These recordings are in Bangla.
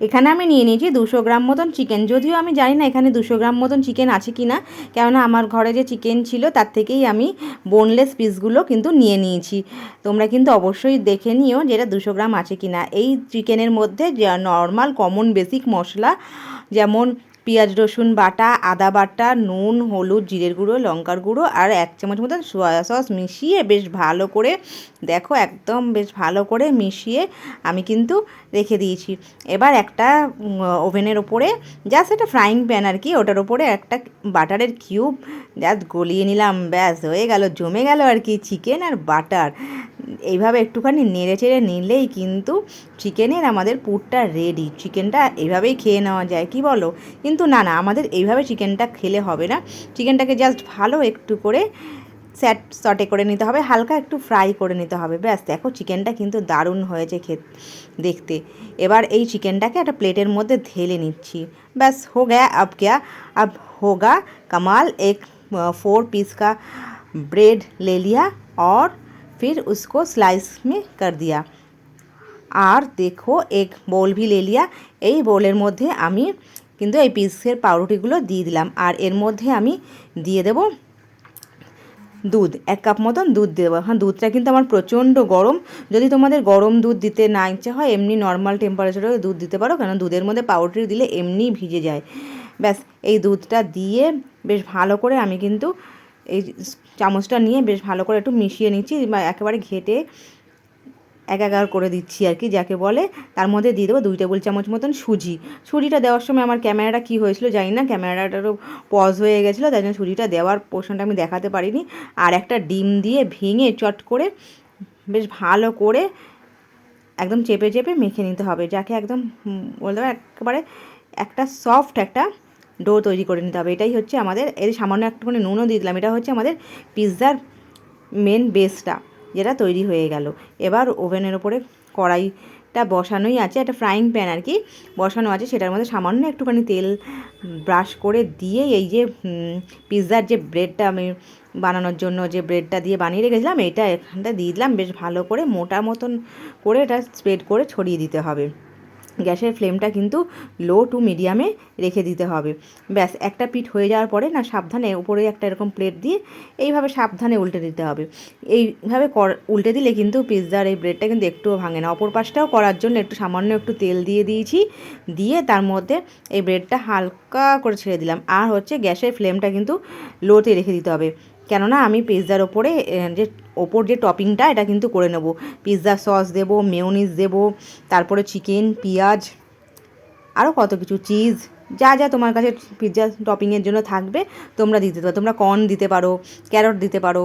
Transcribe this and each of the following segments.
এখানে আমি নিয়ে নিয়েছি দুশো গ্রাম মতন চিকেন যদিও আমি জানি না এখানে দুশো গ্রাম মতন চিকেন আছে কি না কেননা আমার ঘরে যে চিকেন ছিল, তার থেকেই আমি বোনলেস পিসগুলো কিন্তু নিয়ে নিয়েছি। তোমরা কিন্তু অবশ্যই দেখে নিও যে এটা দুশো গ্রাম আছে কি না এই চিকেনের মধ্যে নর্মাল কমন বেসিক মশলা, যেমন পেঁয়াজ, রসুন বাটা, আদা বাটা, নুন, হলুদ, জিরের গুঁড়ো, লঙ্কার গুঁড়ো আর এক চামচ মতন সয়া সস মিশিয়ে বেশ ভালো করে, দেখো একদম বেশ ভালো করে মিশিয়ে আমি কিন্তু রেখে দিয়েছি। এবার একটা ওভেনের ওপরে জাস্ট একটা ফ্রাইং প্যান আর কি, ওটার ওপরে একটা বাটারের কিউব জাস্ট গলিয়ে নিলাম, ব্যাস হয়ে গেল, জমে গেল আর কি চিকেন আর বাটার এইভাবে একটুখানি নেড়ে চেড়ে নিলেই কিন্তু চিকেনের আমাদের পুরটা রেডি চিকেনটা এইভাবেই খেয়ে নেওয়া যায়, কি বলো? কিন্তু না না, আমাদের এইভাবে চিকেনটা খেলে হবে না। চিকেনটাকে জাস্ট ভালো একটু করে স্যাট সটে করে নিতে হবে, হালকা একটু ফ্রাই করে নিতে হবে। ব্যাস, দেখো চিকেনটা কিন্তু দারুণ হয়েছে খেত, দেখতে। এবার এই চিকেনটাকে একটা প্লেটের মধ্যে ঢেলে নিচ্ছি। ব্যাস, হো গ্যা আপ গ্যা আপ হোগা, কামাল এক ফোর পিস কা ব্রেড লে লিয়া फिर उसको स्लाइस में कर दिया আর দেখো এক বোল ভি লে লিয়া এই বোলের মধ্যে আমি কিন্তু এই পিসের পাউরুটিগুলো দিয়ে দিলাম আর এর মধ্যে আমি দিয়ে দেবো দুধ এক কাপ মতন দুধ দেবো হ্যাঁ দুধটা কিন্তু আমার প্রচণ্ড গরম যদি তোমাদের গরম দুধ দিতে না ইচ্ছে হয় এমনি নর্মাল টেম্পারেচারে দুধ দিতে পারো কেন দুধের মধ্যে পাউডার দিলে এমনিই ভিজে যায় ব্যাস এই দুধটা দিয়ে বেশ ভালো করে আমি কিন্তু এই চামচটা নিয়ে বেশ ভালো করে একটু মিশিয়ে নিচ্ছি, বা একেবারে ঘেটে এক এগার করে দিচ্ছি আর কি, যাকে বলে। তার মধ্যে দিয়ে দেবো দুই টেবিল চামচ মতন সুজি। সুজিটা দেওয়ার সময় আমার ক্যামেরাটা কী হয়েছিল জানি না, ক্যামেরাটারও পজ হয়ে গেছিল, তাই জন্য সুজিটা দেওয়ার পোর্শনটা আমি দেখাতে পারিনি। আর একটা ডিম দিয়ে ভেঙে চট করে বেশ ভালো করে একদম চেপে চেপে মেখে নিতে হবে, যাকে একদম বলতে হবে একেবারে একটা সফট একটা ডো তৈরি করে নিতে হবে। এটাই হচ্ছে আমাদের, এর সামান্য একটুখানি নুনও দিয়ে দিলাম। এটা হচ্ছে আমাদের পিৎজার মেন বেসটা যেটা তৈরি হয়ে গেল। এবার ওভেনের ওপরে কড়াইটা বসানোই আছে, একটা ফ্রাইং প্যান আর কি বসানো আছে। সেটার মধ্যে সামান্য একটুখানি তেল ব্রাশ করে দিয়ে এই যে পিৎজার যে ব্রেডটা আমি বানানোর জন্য যে ব্রেডটা দিয়ে বানিয়ে রেখেছিলাম, এটা এখানটা দিয়ে দিলাম। বেশ ভালো করে মোটা মতন করে এটা স্প্রেড করে ছড়িয়ে দিতে হবে। গ্যাসের ফ্লেমটা কিন্তু লো টু মিডিয়ামে রেখে দিতে হবে। ব্যাস, একটা পিঠ হয়ে যাওয়ার পরে না সাবধানে উপরে একটা এরকম প্লেট দিয়ে এইভাবে সাবধানে উল্টে দিতে হবে। এইভাবে কর, উল্টে দিলে কিন্তু পিৎজার এই ব্রেডটা কিন্তু একটুও ভাঙে না। অপর পাশটাও করার জন্য একটু সামান্য একটু তেল দিয়ে দিয়েছি। দিয়ে তার মধ্যে এই ব্রেডটা হালকা করে ছেড়ে দিলাম। আর হচ্ছে গ্যাসের ফ্লেমটা কিন্তু লোতে রেখে দিতে হবে। কেননা আমি পিৎজার ওপরে যে ওপর যে টপিংটা, এটা কিন্তু করে নেব। পিৎজা সস দেব, মেয়নিজ দেব, তারপরে চিকেন, পেঁয়াজ আরও কত কিছু, চিজ, যা যা তোমার কাছে পিৎজা টপিংয়ের জন্য থাকবে, তোমরা দিতে পারো। তোমরা কর্ন দিতে পারো, ক্যারট দিতে পারো।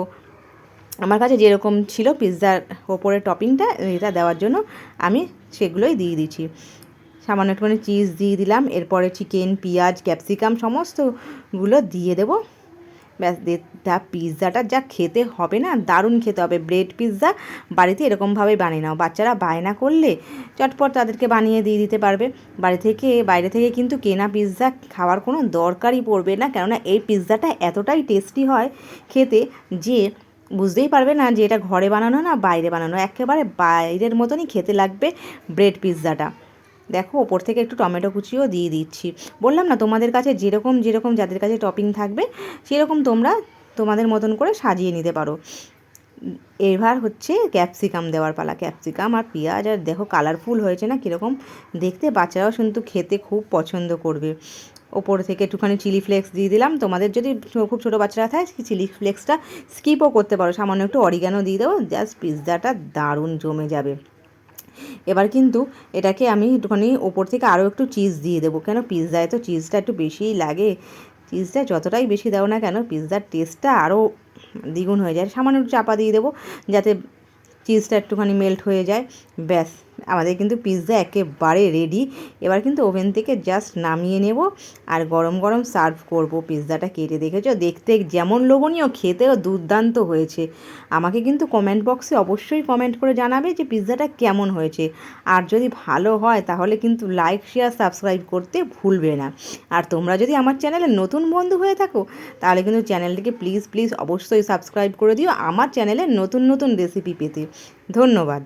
আমার কাছে যেরকম ছিল পিৎজার ওপরে টপিংটা, এটা দেওয়ার জন্য আমি সেগুলোই দিয়ে দিচ্ছি। সামান্য একটুখানি চিজ দিয়ে দিলাম, এরপরে চিকেন, পেঁয়াজ, ক্যাপসিকাম, সমস্তগুলো দিয়ে দেবো। ব্যাস যা পিৎজাটা, যা খেতে হবে না, দারুণ খেতে হবে। ব্রেড পিৎজা বাড়িতে এরকমভাবেই বানিয়ে নাও। বাচ্চারা বায়না করলে চটপট তাদেরকে বানিয়ে দিয়ে দিতে পারবে। বাড়ি থেকে, বাইরে থেকে কিন্তু কেনা পিৎজা খাওয়ার কোনো দরকারই পড়বে না। কেননা এই পিৎজাটা এতটাই টেস্টি হয় খেতে যে বুঝতেই পারবে না যে এটা ঘরে বানানো না বাইরে বানানো। একেবারে বাইরের মতনই খেতে লাগবে ব্রেড পিৎজাটা। দেখো, ওপর থেকে একটু টমেটো কুচিও দিয়ে দিচ্ছি। বললাম না, তোমাদের কাছে যেরকম যেরকম যাদের কাছে টপিং থাকবে, সেরকম তোমরা তোমাদের মতন করে সাজিয়ে নিতে পারো। এবার হচ্ছে ক্যাপসিকাম দেওয়ার পালা। ক্যাপসিকাম আর পেঁয়াজ, আর দেখো কালারফুল হয়েছে না কীরকম? দেখতে বাচ্চারাও কিন্তু খেতে খুব পছন্দ করবে। ওপর থেকে একটুখানি চিলি ফ্লেক্স দিয়ে দিলাম। তোমাদের যদি খুব ছোটো বাচ্চারা থাকে চিলি ফ্লেক্সটা স্কিপও করতে পারো। সামান্য একটু অরিগানো দিয়ে দেবো। জাস্ট পিৎজাটা দারুণ জমে যাবে। এবার কিন্তু এটাকে আমি একটুখানি ওপর থেকে আরও একটু চিজ দিয়ে দেবো। কেন? পিৎজায় তো চিজটা একটু বেশিই লাগে। চিজটা যতটাই বেশি দাও না কেন, পিৎজার টেস্টটা আরও দ্বিগুণ হয়ে যায়। সামান্য একটু চাপা দিয়ে দেবো যাতে চিজটা একটুখানি মেল্ট হয়ে যায়। ব্যাস। আমাদের কিন্তু পিৎজা একেবারে রেডি এবার কিন্তু ওভেন থেকে জাস্ট নামিয়ে নেব আর গরম গরম সার্ভ করব পিৎজাটা কেটে দেখেছ? দেখতে যেমন লোভনীয়, খেতেও দুর্দান্ত হয়েছে। আমাকে কিন্তু কমেন্ট বক্সে অবশ্যই কমেন্ট করে জানাবে যে পিৎজাটা কেমন হয়েছে। আর যদি ভালো হয় তাহলে কিন্তু লাইক শেয়ার সাবস্ক্রাইব করতে ভুলবে না। আর তোমরা যদি আমার চ্যানেলে নতুন বন্ধু হয়ে থাকো, তাহলে কিন্তু চ্যানেলটিকে প্লিজ প্লিজ অবশ্যই সাবস্ক্রাইব করে দিও আমার চ্যানেলে নতুন নতুন রেসিপি পেতে। ধন্যবাদ।